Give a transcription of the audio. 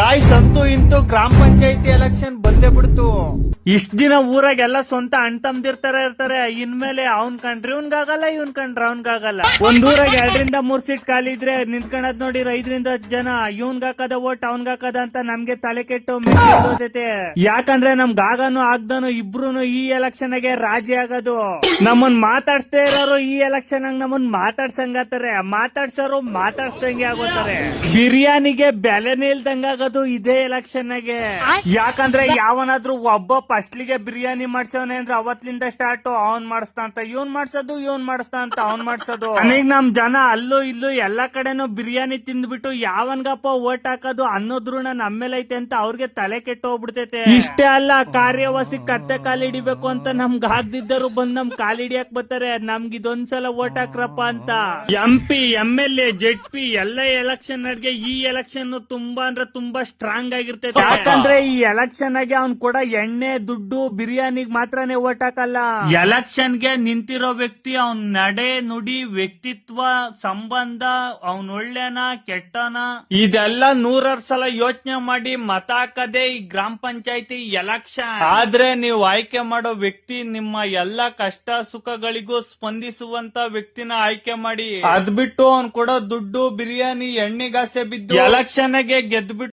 Guys ಅಂತೂ ಇಂತೂ ಗ್ರಾಮ ಪಂಚಾಯತಿ ಎಲೆಕ್ಷನ್ ಬಂದೇ ಬಿಡ್ತು. ಇಷ್ಟ ದಿನ ಊರಾಗೆಲ್ಲ ಸ್ವಂತ ಅಣ್ಣ ತಮ್ದಿರ್ತಾರ ಇರ್ತಾರೆ. ಇನ್ಮೇಲೆ ಅವ್ನ್ ಕಂಡ್ರೆ ಇವ್ನ್ಗಾಗಲ್ಲ ಇವ್ನ್ ಕಂಡ್ರೆ ಅವ್ನ್ಗಾಗಲ್ಲ. ಒಂದ್ ಊರಾಗ ಎರಡರಿಂದ ಮೂರ್ ಸೀಟ್ ಖಾಲಿ ಇದ್ರೆ ನಿಂತ್ಕೊಂಡದ್ ನೋಡಿ ಐದರಿಂದ ಹತ್ತು ಜನ ಇವ್ನ್ಗ್ ಹಾಕದ ಓಟ್ ಅವ್ನ್ಗ್ ಹಾಕದ ಅಂತ ನಮ್ಗೆ ತಲೆ ಕೆಟ್ಟು ಓದೈತೆ ಯಾಕಂದ್ರೆ ನಮ್ಗ್ ಗಾಗನು ಆಗ್ದನು ಇಬ್ರು ಈ ಎಲೆಕ್ಷನ್ಗೆ ರಾಜಿ ಆಗೋದು. ನಮ್ಮನ್ ಮಾತಾಡ್ಸ್ತಾ ಇರೋರು ಈ ಎಲೆಕ್ಷನ್ ಆಗ ನಮ್ಮನ್ ಮಾತಾಡ್ಸಂಗಾತಾರೆ ಮಾತಾಡ್ಸೋರು ಮಾತಾಡ್ಸ್ದಂಗೆ ಆಗೋತಾರೆ. ಬಿರಿಯಾನಿಗೆ ಬೆಲೆನೇ ಇಲ್ದಂಗ ಆಗೋದು ಇದೇ ಎಲೆಕ್ಷನ್ಗೆ. ಯಾಕಂದ್ರೆ ಯಾವನಾದ್ರೂ ಒಬ್ಬ ಫಸ್ಟ್ಲಿಗೆ ಬಿರಿಯಾನಿ ಮಾಡ್ಸವನೆ ಅಂದ್ರೆ ಅವತ್ತಿಂದ ಸ್ಟಾರ್ಟ್, ಅವ್ನ್ ಮಾಡಿಸ್ತಾ ಅಂತ. ಇವನ್ ಮಾಡ್ಸೋದು, ಇವನ್ ಮಾಡಿಸ್ತಾ ಅಂತ, ಅವ್ನ್ ಮಾಡ್ಸೋದು. ನನಗ್ ನಮ್ ಜನ ಅಲ್ಲೂ ಇಲ್ಲೂ ಎಲ್ಲಾ ಕಡೆನು ಬಿರಿಯಾನಿ ತಿಂದ್ಬಿಟ್ಟು ಯಾವನ್ಗಪ್ಪ ಓಟ್ ಹಾಕೋದು ಅನ್ನೋದ್ರೂಣ ಐತೆ ಅಂತ ಅವ್ರಿಗೆ ತಲೆ ಕೆಟ್ಟ ಹೋಗ್ಬಿಡ್ತೈತೆ. ಇಷ್ಟೇ ಅಲ್ಲ, ಕಾರ್ಯವಾಸಿ ಕತ್ತೆ ಕಾಲಿಡಿಬೇಕು ಅಂತ ನಮ್ಗ್ ಆಗ್ದಿದ್ದರು ಬಂದ್ ನಮ್ ಕಾಲಿಡಿಯಕ್ ಬರ್ತಾರೆ. ನಮ್ಗ್ ಇದೊಂದ್ಸಲ ಓಟ್ ಹಾಕ್ರಪ್ಪ ಅಂತ. M P M L A Z P ಎಲ್ಲ ಎಲೆಕ್ಷನ್ ನಡ್ಗೆ ಈ ಎಲೆಕ್ಷನ್ ತುಂಬಾ ಅಂದ್ರೆ ತುಂಬಾ ಸ್ಟ್ರಾಂಗ್ ಆಗಿರ್ತೈತೆ. ಯಾಕಂದ್ರೆ ಈ ಎಲೆಕ್ಷನ್ ಆಗಿ ಅವ್ನ್ ಕೂಡ ಎಣ್ಣೆ ದುಡ್ಡು ಬಿರಿಯಾನಿಗ್ ಮಾತ್ರನೇ ಓಟ್ ಹಾಕಲ್ಲ ಎಲೆಕ್ಷನ್ಗೆ ನಿಂತಿರೋ ವ್ಯಕ್ತಿ ಅವ್ನ್ ನಡೆ ನುಡಿ ವ್ಯಕ್ತಿತ್ವ ಸಂಬಂಧ ಅವ್ನ್ ಒಳ್ಳೆನ ಕೆಟ್ಟನ. ಇದೆಲ್ಲ ನೂರಾರು ಸಲ ಯೋಚನೆ ಮಾಡಿ ಮತ ಹಾಕದೆ ಈ ಗ್ರಾಮ ಪಂಚಾಯತಿ ಎಲೆಕ್ಷನ್. ಆದ್ರೆ ನೀವು ಆಯ್ಕೆ ಮಾಡೋ ವ್ಯಕ್ತಿ ನಿಮ್ಮ ಎಲ್ಲಾ ಕಷ್ಟ ಸುಖಗಳಿಗೂ ಸ್ಪಂದಿಸುವಂತ ವ್ಯಕ್ತಿನ ಆಯ್ಕೆ ಮಾಡಿ. ಅದ್ ಬಿಟ್ಟು ಅವ್ನ್ ಕೂಡ ದುಡ್ಡು ಬಿರಿಯಾನಿ ಎಣ್ಣೆಗಾಸೆ ಬಿದ್ದು ಎಲೆಕ್ಷನ್ಗೆ ಗೆದ್ಬಿಟ್ಟು